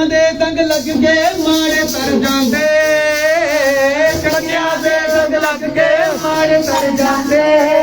ਚੰਗਿਆਂ ਦੇ ਸੰਗ ਲੱਗ ਕੇ ਮਾੜੇ ਤਰ ਜਾਂਦੇ। ਚੰਗਿਆਂ ਦੇ ਸੰਗ ਲੱਗ ਕੇ ਮਾੜੇ ਤਰ ਜਾਂਦੇ।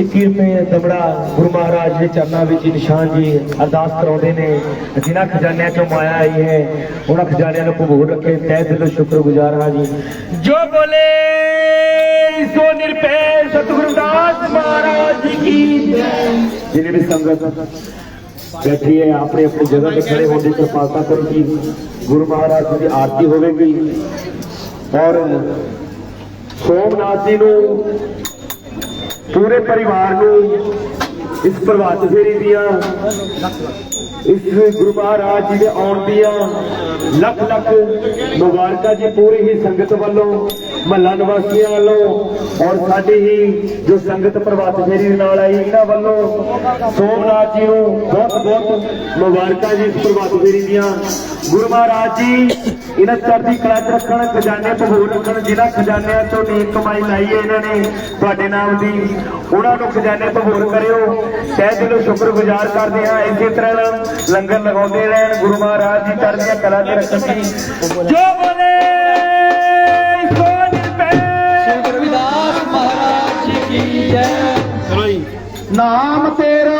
ਕਿਰਪੇ ਦਬੜਾ ਗੁਰੂ ਮਹਾਰਾਜ ਦੇ ਚਰਨਾਂ ਵਿੱਚ ਨਿਸ਼ਾਨ ਜੀ ਅਰਦਾਸ ਕਰਾਉਂਦੇ ਨੇ ਜਿਨ੍ਹਾਂ ਖਜ਼ਾਨਿਆਂ ਚੋਂ ਮਾਇਆ ਆਈ ਹੈ ਉਹਨਾਂ ਖਜ਼ਾਨਿਆਂ ਨੂੰ ਕਬੂਲ ਰੱਖੇ ਤਹਿ ਦਿਲੋਂ ਸ਼ੁਕਰਗੁਜ਼ਾਰ ਹਾਂ ਜੀ ਜੋ ਬੋਲੇ ਸੋ ਨਿਰਪੈ ਸਤਿਗੁਰੂ ਦਾਸ ਮਹਾਰਾਜ ਜੀ ਕੀ ਜੈ ਜਿਹਨੇ ਵੀ ਸੰਗਤ ਬੈਠੀ ਹੈ ਆਪਣੇ ਆਪਣੀ ਜਗ੍ਹਾ ਤੇ ਖੜੇ ਹੋਣ ਦੀ ਕਿਰਪਾਲਤਾ ਕਰੋ ਜੀ ਗੁਰੂ ਮਹਾਰਾਜ ਜੀ ਦੀ ਆਰਤੀ ਹੋਵੇਗੀ ਔਰ ਸੋਮਨਾਥ ਜੀ ਨੂੰ ਪੂਰੇ ਪਰਿਵਾਰ ਨੂੰ ਇਸ ਪ੍ਰਭਾਤ ਫੇਰੀ ਦੀਆਂ ਇਸ ਗੁਰੂ ਮਹਾਰਾਜ ਜੀ ਦੇ ਆਉਣ ਦੀਆਂ ਲੱਖ ਲੱਖ ਮੁਬਾਰਕਾਂ ਜੀ, ਪੂਰੀ ਹੀ ਸੰਗਤ ਵੱਲੋਂ, ਮਹੱਲਾ ਨਿਵਾਸੀਆਂ ਵੱਲੋਂ ਔਰ ਸਾਡੀ ਹੀ ਜੋ ਸੰਗਤ ਪ੍ਰਭਾਤ ਫੇਰੀ ਦੇ ਨਾਲ ਆਈ, ਇਹਨਾਂ ਵੱਲੋਂ ਸੋਮਨਾਥ ਜੀ ਨੂੰ ਬਹੁਤ ਬਹੁਤ ਮੁਬਾਰਕਾਂ ਜੀ ਇਸ ਪ੍ਰਭਾਤ ਫੇਰੀ ਦੀਆਂ। ਗੁਰੂ ਮਹਾਰਾਜ ਜੀ, ਇਹਨਾਂ ਚੜ੍ਹਦੀ ਕਲਾ 'ਚ ਰੱਖਣ, ਖਜ਼ਾਨੇ ਭਗੋਲ ਰੱਖਣ ਜਿਨ੍ਹਾਂ ਖਜ਼ਾਨਿਆਂ ਤੋਂ ਨੇਕ ਕਮਾਈ ਲਾਈ ਹੈ ਇਹਨਾਂ ਨੇ ਤੁਹਾਡੇ ਨਾਮ ਦੀ। ਉਹਨਾਂ ਨੂੰ ਖਜ਼ਾਨੇ ਭਗੋਲ ਕਰਿਓ। ਤਹਿ ਦਿਲੋਂ ਸ਼ੁਕਰਗੁਜ਼ਾਰ ਕਰਦੇ ਹਾਂ। ਇਸੇ ਤਰ੍ਹਾਂ ਨਾਲ ਲੰਗਰ ਲਗਾਉਂਦੇ ਰਹਿਣ ਗੁਰੂ ਮਹਾਰਾਜ ਜੀ ਚੜ੍ਹਦੀਆਂ ਕਲਾ 'ਚ ਰੱਖਣ ਜੀ ਜੋ ਬੋਲੇ ਸੋ ਨਿਰਭੈ ਰਵਿਦਾਸ ਮਹਾਰਾਜ ਜੀ ਕੀ ਜੈ ਨਾਮ ਤੇਰਾ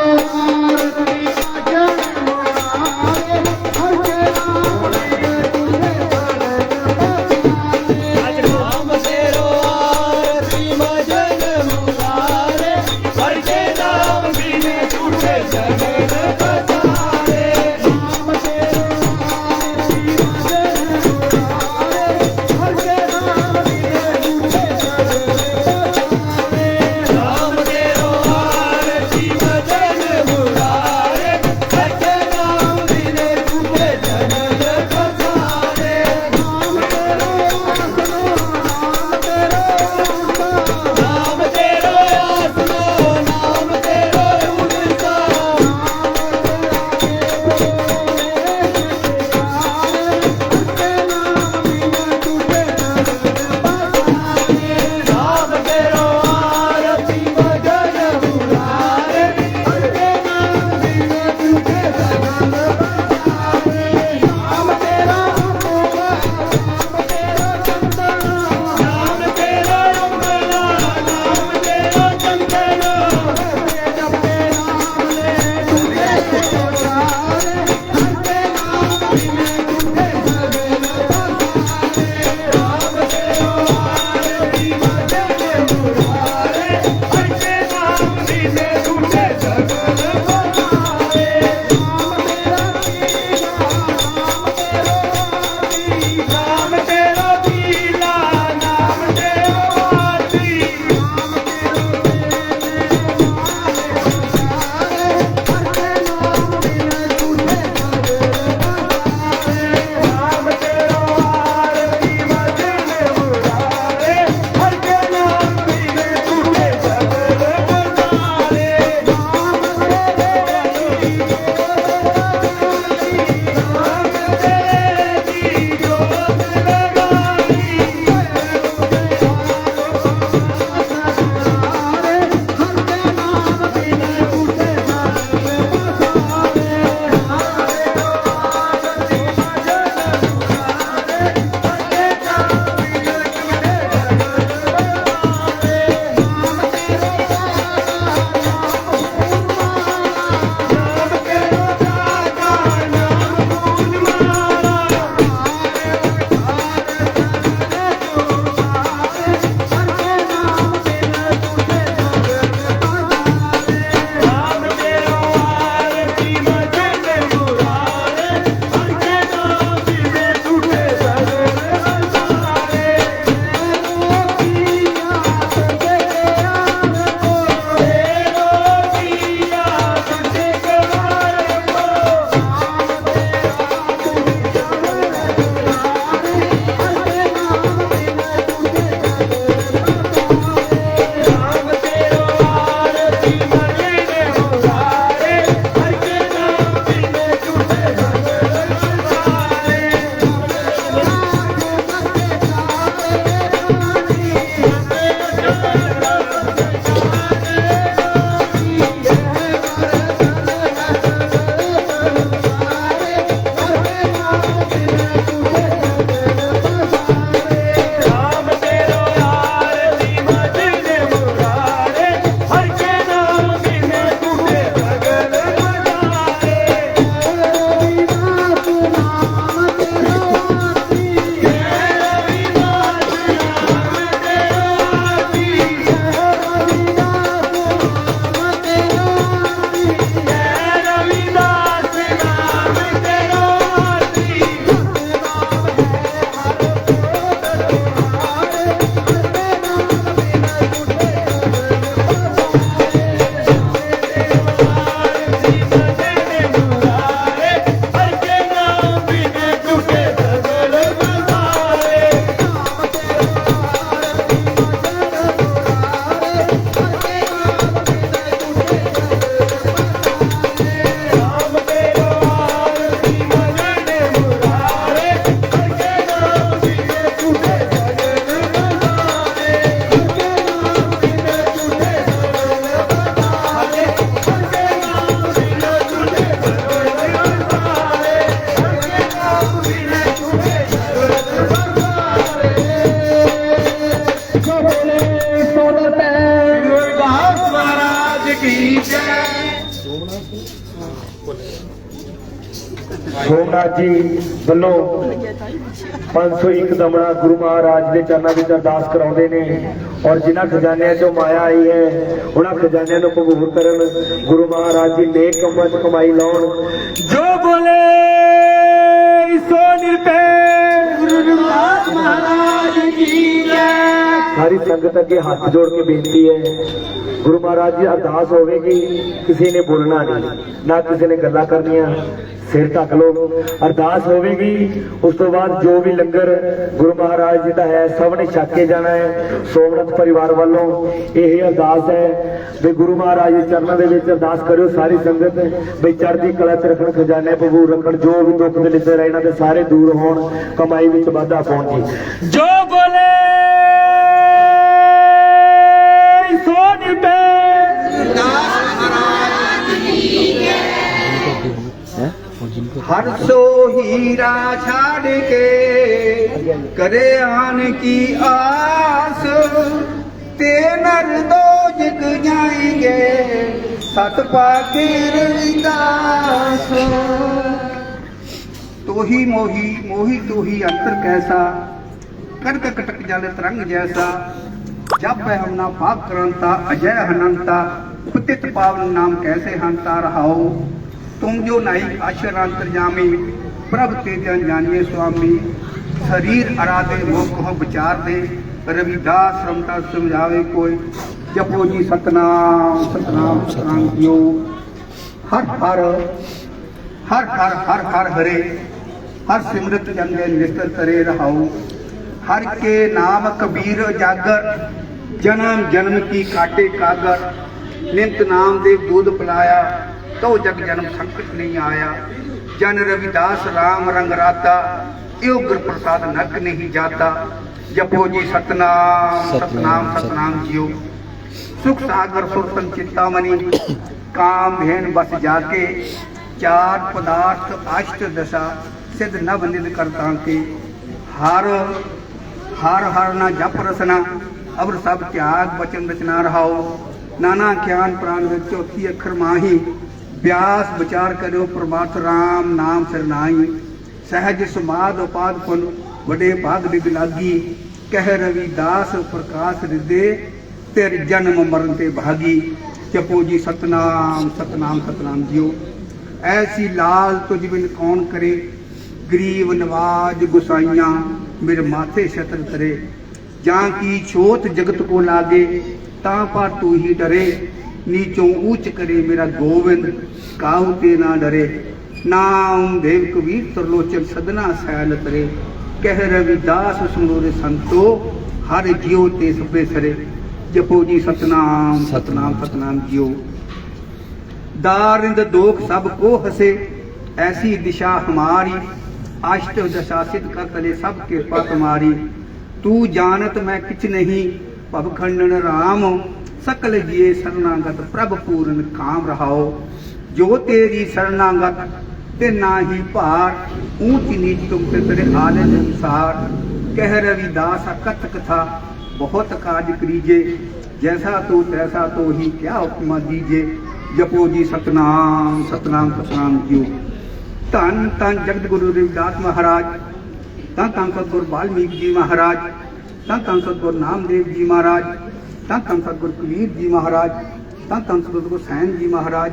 ਕੀ ਜੈ ਸੋਮਨਾਥ ਜੀ ਵੱਲੋਂ 501 ਦਮਣਾ ਗੁਰੂ ਮਹਾਰਾਜ ਦੇ ਚਰਨਾਂ ਵਿੱਚ ਅਰਦਾਸ ਕਰਾਉਂਦੇ ਨੇ ਔਰ ਜਿਨ੍ਹਾਂ ਖਜ਼ਾਨਿਆਂ ਚੋਂ ਮਾਇਆ ਆਈ ਹੈ, ਉਹਨਾਂ ਖਜ਼ਾਨਿਆਂ ਨੂੰ ਕਬੂਲ ਕਰਨ ਗੁਰੂ ਮਹਾਰਾਜ ਦੀ ਨੇਕ ਕਮਾਈ ਕਮਾਈ ਲਾਉਣ। ਜੋ ਬੋਲੇ ਸੋ ਨਿਰਪੈ ਗੁਰੂ ਮਹਾਰਾਜ ਕੀ ਜੈ। ਸਾਰੀ ਸੰਗਤ ਅੱਗੇ ਹੱਥ ਜੋੜ ਕੇ ਬੇਨਤੀ ਹੈ, ਗੁਰੂ ਮਹਾਰਾਜ ਜੀ, ਅਰਦਾਸ ਹੋਵੇਗੀ, ਕਿਸੇ ਨੇ ਬੋਲਣਾ ਨਹੀਂ, ਨਾ ਕਿਸੇ ਨੇ ਗੱਲਾਂ ਕਰਨੀਆਂ, ਸਿਰ ਢੱਕ ਲਓ। ਅਰਦਾਸ ਹੋਵੇਗੀ, ਉਸ ਤੋਂ ਬਾਅਦ ਜੋ ਵੀ ਲੰਗਰ ਗੁਰੂ ਮਹਾਰਾਜ ਜੀ ਦਾ ਹੈ, ਸਭ ਨੇ ਛਕ ਕੇ ਜਾਣਾ ਹੈ, ਸੋਮਨਾਥ ਪਰਿਵਾਰ ਵੱਲੋਂ ਇਹ ਅਰਦਾਸ ਹੈ ਵੀ ਗੁਰੂ ਮਹਾਰਾਜ ਦੇ ਚਰਨਾਂ ਦੇ ਵਿੱਚ ਅਰਦਾਸ ਕਰਿਓ, ਸਾਰੀ ਸੰਗਤ ਵੀ ਚੜ੍ਹਦੀ ਕਲਾ ਚ ਰੱਖਣ, ਖਜ਼ਾਨੇ ਪਬੂਰ ਰੱਖਣ, ਜੋ ਵੀ ਦੁੱਖ ਦੇ ਲਿੱਤੇ ਰਹਿਣਾ ਦੇ ਸਾਰੇ ਦੂਰ ਹੋਣ, ਕਮਾਈ ਵਿੱਚ ਵਾਧਾ ਪਾਉਣ ਜੀ। ਜੋ ਬੋਲੇ ਸੋ ਨਿਰਭੈ ਹਰ ਸੋ ਹੀਰਾ ਛਾੜ ਕੇ ਕਰੇ ਆਨ ਕੀ ਆਸ। ਤੇ ਨਰ ਦੋ ਜਿਗ ਜਾਏਂਗੇ ਸਤ ਪਾਕੇ ਰਵਿਦਾਸ। ਤੋਹੀ ਮੋਹੀ ਮੋਹੀ ਤੋਹੀ ਅੰਤਰ ਕੈਸਾ ਕੜਕ ਕਟਕ ਜਾਲੇ ਤਰੰਗ ਜੈਸਾ। ਜਪ ਹੈ ਹਮਨਾ ਭਾਗ ਕਰੰਤਾ, ਅਜੈ ਹਨੰਤਾ ਪਤਿਤ ਪਾਵਨ ਨਾਮ ਕੈਸੇ ਹੰਤਾ ਰਹਾਓ ਤੁਮ ਜੋ ਨਾਈ ਅਸ਼ਰ ਅੰਤਰਜਾਮੀ ਪ੍ਰਭ ਤੇ ਜਨ ਜਾਣੀਏ ਸੁਆਮੀ। ਸਰੀਰ ਅਰਾਦੇ ਮੋਖ ਹੋ ਵਿਚਾਰ ਦੇ ਰਵਿਦਾਸ ਰਮਤਾ ਸਮਝਾਵੇ ਕੋਈ। ਜਪੋ ਜੀ ਸਤਨਾਮ ਸਤਨਾਮ ਸਤਨਾਮ ਜੀਓ ਹਰ ਹਰ ਹਰ ਹਰ ਹਰ ਹਰ ਹਰੇ, ਹਰ ਸਿਮਰਤ ਚੰਗੇ ਨਿਸਤਰ ਕਰੇ ਰਹਾਉ। ਹਰ ਕੇ ਨਾਮ ਕਬੀਰ ਜਾਗਰ ਜਨਮ ਜਨਮ ਕੀ ਕਾਟੇ ਕਾਗਰ। ਨਿਮਤ ਨਾਮ ਦੇ ਬੂਦ ਪਲਾਇਆ ਤੋ ਜਗ ਜਨਮ ਸੰਕਟ ਨਹੀਂ ਆਇਆ। ਜਨ ਰਵਿਦਾਸ RAM ਰੰਗ ਰਾਤਾ ਇਉ ਗੁਰ ਪ੍ਰਸਾਦ ਨਰਕ ਨਹੀਂ ਜਾਤਾ। ਜਪੋ ਜੀ ਸਤਨਾਮ ਸਤਨਾਮ ਸਤਨਾਮ ਜੀਓ। ਸੁਖ ਸਾਗਰ ਸੁਰਤਨ ਚਿੰਤਾਮਣੀ ਕਾਮ ਭੇਨ ਬਸ ਜਾਕੇ ਚਾਰ ਪਦਾਰਥ ਅਸ਼ਟ ਦਸ਼ਾ ਸਿਧ ਨਵ ਨਿਦ ਕਰਤਾਂ ਕੇ ਹਰ ਹਾਰ ਹਰ ਨਾ ਜਪ ਰਸਨਾ ਅਬਰ ਸਭ ਤਿਆਗ ਬਚਨ ਰਚਨਾ ਰਹਾਓ। ਨਾਨਾ ਗਿਆਨ ਪ੍ਰਾਨ ਵਿੱਚ ਚੌਥੀ ਅੱਖਰ ਮਾਹੀ, ਬਿਆਸ ਵਿਚਾਰ ਕਰਿਓ ਪ੍ਰਮਾਤ ਰਾਮ, ਨਾਮ ਸਰਨਾਈ ਸਹਿਜ ਸਮਾਦ ਉਪਾਦ ਪੁਨ, ਵਡੇ ਭਾਗ ਦੀ ਬਿਲਾਗੀ ਕਹਿ ਰਵਿਦਾਸ ਪ੍ਰਕਾਸ਼ ਰਿਦੇ, ਤੇਰੇ ਜਨਮ ਮਰਨ ਤੇ ਭਾਗੀ। ਜਪੋ ਜੀ ਸਤਨਾਮ ਸਤਨਾਮ ਸਤਨਾਮ ਜੀਓ। ਐਸੀ ਲਾਲ ਤੁਝ ਬਿਨ ਕੌਣ ਕਰੇ, ਗਰੀਬ ਨਵਾਜ ਗੁਸਾਈਆਂ। ਮੇਰੇ ਮਾਥੇ ਛਤਰ ਤਰੇ ਜਾਂ ਕੀ ਛੋਤ ਜਗਤ ਕੋ ਲਾਗੇ ਤਾਂ ਪਰ ਤੂੰ ਹੀ ਡਰੇ। ਨੀਚੋਂ ਉੱਚ ਕਰੇ ਮੇਰਾ ਗੋਵਿੰਦ ਕਾਹੂ ਤੇ ਨਾ ਡਰੇ। ਨਾਮ ਦੇਵ ਕਬੀਰ ਤਰਲੋਚਨ ਸਦਨਾ ਸੈਲ ਤਰੇ। ਕਹਿ ਰਵਿਦਾਸ ਸੁਨੋਰੇ ਸੰਤੋ ਹਰ ਜਿਉ ਤੇ ਸਭੇ ਸਰੇ। ਜਪੋ ਜੀ ਸਤਨਾਮ ਸਤਨਾਮ ਸਤਨਾਮ। ਜਿਉ ਦਾਰਿੰਦ ਦੋਖ ਸਭ ਕੋ ਹਸੇ ਐਸੀ ਦਿਸ਼ਾ ਹਮਾਰੀ। अष्ट दशा सिद्ध कर तले सब कृपा तुम्हारी तू जानत मैं किछ नहीं भव खंडन राम सकल जिए शरणागत प्रभ पूर्ण काम रहाओ जो तेरी शरणागत ते नाही भार ऊंच नीच तुम ते तेरे आनंद अनुसार कह रविदास कथ कथा बहुत काज करीजे जैसा तू तैसा तो ही क्या उपमा दीजे ਜਪੋ ਜੀ ਸਤਨਾਮ ਸਤਨਾਮ ਸਤਨਾਮ ਜੀਓ ਧੰਨ ਧੰਨ ਜਗਤ ਗੁਰੂ ਰਵਿਦਾਸ ਮਹਾਰਾਜ ਧੰਨ ਧੰਨ ਸਤਿਗੁਰ ਬਾਲਮੀਕ ਜੀ ਮਹਾਰਾਜ ਧੰਨ ਧੰਨ ਸਤਿਗੁਰ ਨਾਮਦੇਵ ਜੀ ਮਹਾਰਾਜ ਧੰਨ ਧੰਨ ਸਤਿਗੁਰ ਕਬੀਰ ਜੀ ਮਹਾਰਾਜ ਧੰਨ ਧੰਨ ਸਤਿਗੁਰ ਸੈਨ ਜੀ ਮਹਾਰਾਜ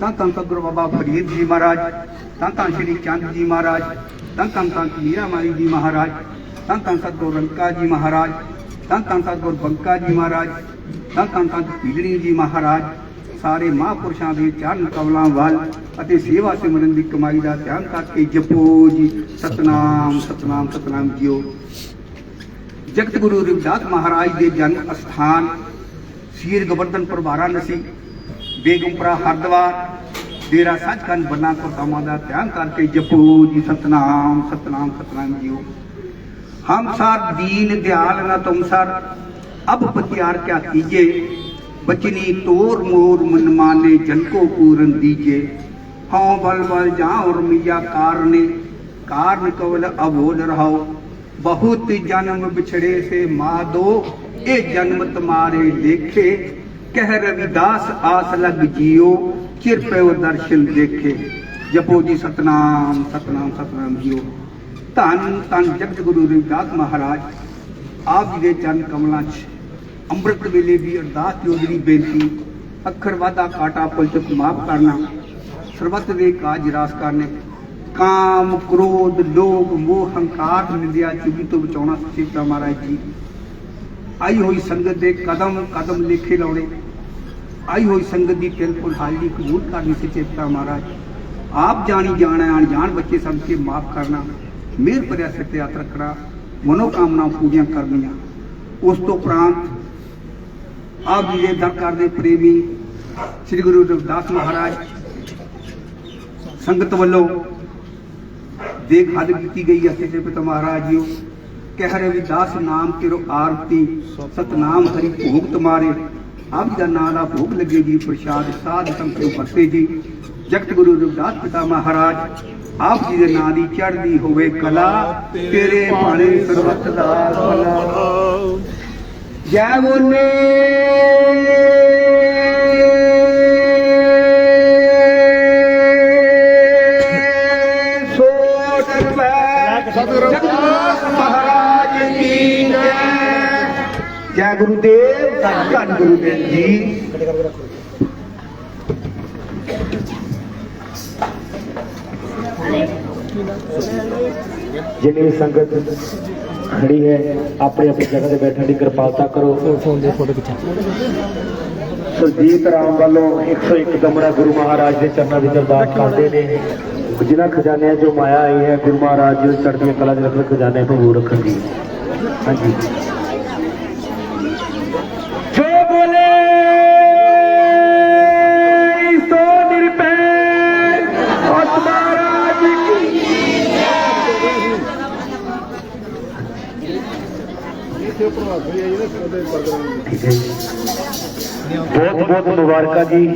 ਧੰਨ ਧੰਨ ਸਤਿਗੁਰ ਬਾਬਾ ਫਰੀਦ ਜੀ ਮਹਾਰਾਜ ਧੰਨ ਧੰਨ ਸ਼੍ਰੀ ਚੰਦ ਜੀ ਮਹਾਰਾਜ ਧੰਨ ਧੰਨ ਸੰਤ ਮੀਰਾ ਮਾਲੀ ਜੀ ਮਹਾਰਾਜ ਧੰਨ ਧੰਨ ਸਤਿਗੁਰ ਰੰਕਾ ਜੀ ਮਹਾਰਾਜ ਧੰਨ ਧੰਨ ਸਤਿਗੁਰ ਬੰਕਾ ਜੀ ਮਹਾਰਾਜ ਧੰਨ ਧੰਨ ਸੰਤ ਪੀਲਣੀ ਜੀ ਮਹਾਰਾਜ ਸਾਰੇ ਮਹਾਪੁਰਸ਼ਾਂ ਦੇ ਚਰਨ ਕਮਲਾਂ ਵੱਲ ਅਤੇ ਸੇਵਾ ਸਿਮਰਨ ਦੀ ਕਮਾਈ ਦਾ ਧਿਆਨ ਤੱਕ ਕੇ ਜਪੋ ਜੀ। ਸਤਨਾਮ ਸਤਨਾਮ ਸਤਨਾਮ ਜੀਓ। ਜਗਤ ਗੁਰੂ ਰਵਿਦਾਸ ਮਹਾਰਾਜ ਦੇ ਜਨਮ ਅਸਥਾਨ ਸ਼ੀਰ ਗਵਰਧਨ ਪਰ ਵਾਰਾਣਸੀ, ਬੇਗਮਪੁਰਾ ਹਰਦਵਾਰ ਡੇਰਾ ਸੱਚਖੰਡ ਬੰਨਾ ਕਰਤਾਵਾਂ ਦਾ ਧਿਆਨ ਕਰਕੇ ਜਪੋ ਜੀ। ਸਤਨਾਮ ਸਤਨਾਮ ਸਤਨਾਮ ਜਿਓ। ਹਮ ਸਾਰ ਦੀਨ ਦਿਆਲ ਨਾ ਤੁਮ ਸਰ, ਅਬ ਪਤਿਆਰ ਕਿਆ ਕੀਜੇ ਬਚਨੀ ਤੋਰ ਮੋਰ ਮਨਮਾਨੇ ਜਨ ਕੋ ਪੂਰਨ ਦੀਜੇ। ਹਉ ਬਲ ਬਲ ਜਾਂ ਔਰ ਮਿਆ ਕਾਰਨੇ, ਕਾਰਨ ਕਵਲ ਅਬੋਲ ਰਹਾਓ ਬਹੁਤ ਜਨਮ ਵਿਛੜੇ ਸੇ ਮਾਦੋ, ਇਹ ਜਨਮ ਤੁਮਾਰੇ ਦੇਖੇ। ਕਹਿ ਰਵਿਦਾਸ ਆਸ ਲਗ ਜਿਓ, ਚਿਰ ਪਿਓ ਦਰਸ਼ਨ ਦੇਖੇ। ਜਪੋ ਜੀ ਸਤਨਾਮ ਸਤਨਾਮ ਸਤਨਾਮ ਜੀਓ। ਧੰਨ ਧੰਨ ਜਗਤ ਗੁਰੂ ਰਵਿਦਾਸ ਮਹਾਰਾਜ, ਆਪ ਜੀ ਦੇ ਚੰਨ ਕਮਲਾਂ 'ਚ ਅੰਮ੍ਰਿਤ ਵੇਲੇ ਵੀ ਅਰਦਾਸ ਜੋਦਰੀ ਬੇਨਤੀ, ਅੱਖਰ ਵਾਦਾ ਕਾਟਾ ਪੁਲ ਮਾਫ ਕਰਨਾ, ਸਰਬੱਤ ਦੇ ਕਾਜ ਰਾਸ ਕਰਨੇ, ਕਾਮ, ਕ੍ਰੋਧ, ਲੋਭ, ਮੋਹ, ਹੰਕਾਰ, ਨਿੰਦਿਆ ਚੁਗੀ ਤੋਂ ਬਚਾਉਣਾ ਸੱਚਾ ਮਹਾਰਾਜ ਜੀ। ਆਈ ਹੋਈ ਸੰਗਤ ਦੇ ਕਦਮ ਕਦਮ ਲੇਖੇ ਲਾਉਣੇ, ਆਈ ਹੋਈ ਸੰਗਤ ਦੀ ਤਿਲ ਪੁਲ ਹਾਜ਼ਰੀ ਕਬੂਲ ਕਰਨੀ ਸੱਚੇ ਪਿਤਾ ਮਹਾਰਾਜ। ਆਪ ਜਾਣੀ ਜਾਣਾ, ਅਣਜਾਣ ਬੱਚੇ ਸਭ ਕੇ ਮਾਫ ਕਰਨਾ, ਮਿਹਰ ਭਰਿਆ ਸਿਰ ਤੇ ਰੱਖਣਾ ਮਨੋਕਾਮਨਾ ਪੂਰੀਆਂ ਕਰਨੀਆਂ। ਉਸ ਤੋਂ ਉਪਰੰਤ ਆਪ ਜੀ ਦੇ ਦਰ ਕਰਦੇ ਪ੍ਰੇਮੀ ਸ੍ਰੀ ਗੁਰੂ ਰਵਿਦਾਸ ਮਹਾਰਾਜ, ਸੰਗਤ ਵੱਲੋਂ ਦੇਖ ਹੱਦ ਕੀਤੀ ਗਈ ਹੈ ਸੱਚੇ ਪਿਤਾ ਮਹਾਰਾਜ ਜੀਓ। ਕਹਿ ਰਵਿਦਾਸ ਨਾਮ ਤੇਰੋ ਆਰਤੀ, ਸਤਨਾਮ ਹਰੀ ਭੋਗ ਤੁਮਾਰੇ। ਆਪ ਜੀ ਦਾ ਨਾਮ ਦਾ ਭੋਗ ਲੱਗੇ ਜੀ ਪ੍ਰਸ਼ਾਦ ਸਾਧ ਸੰਤੋ ਵਰਤੇ ਜੀ ਜਗਤ ਗੁਰੂ ਰਵਿਦਾਸ ਪਿਤਾ ਮਹਾਰਾਜ, ਆਪ ਜੀ ਦੇ ਨਾਂ ਦੀ ਚੜ੍ਹਦੀ ਹੋਵੇ ਕਲਾ, ਤੇਰੇ ਭਾਣੇ ਸਰਬੱਤ ਦਾ ਭਲਾ। ਜੈ ਬੋਲੇ ਜੈ ਗੁਰੂਦੇਵ ਧੰਨ ਗੁਰੂਦੇਵ ਜੀ ਜਿੰਨੀ ਵੀ ਸੰਗਤ ਖੜੀ ਹੈ। ਆਪਣੀ ਆਪਣੀ ਜਗ੍ਹਾ ਤੇ ਬੈਠਣ ਦੀ ਕਿਰਪਾਲਤਾ ਕਰੋ। ਸੁਰਜੀਤ ਰਾਮ ਵੱਲੋਂ 101 ਦਮੜਾ ਗੁਰੂ ਮਹਾਰਾਜ ਦੇ ਚਰਨਾਂ ਵਿੱਚ ਅਰਦਾਸ ਕਰਦੇ ਨੇ। ਜਿਨ੍ਹਾਂ ਖਜ਼ਾਨਿਆਂ ਚੋਂ ਮਾਇਆ ਆਈ ਹੈ ਗੁਰੂ ਮਹਾਰਾਜ ਜੀ ਚੜ੍ਹਦੀਆਂ ਕਲਾ ਦੇ ਰੱਖਣ ਖਜ਼ਾਨੇ ਤੋਂ ਦੂਰ ਰੱਖਣ ਦੀ ਹਾਂਜੀ। ਠੀਕ ਹੈ ਜੀ ਬਹੁਤ ਬਹੁਤ ਮੁਬਾਰਕਾਂ ਜੀ।